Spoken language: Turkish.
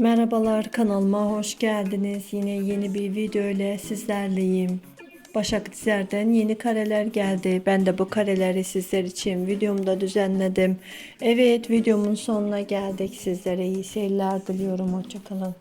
Merhabalar kanalıma hoş geldiniz. Yine yeni bir video ile sizlerleyim. Başak Dizer'den yeni kareler geldi. Ben de bu kareleri sizler için videomda düzenledim. Evet videomun sonuna geldik. Sizlere iyi seyirler diliyorum. Hoşçakalın.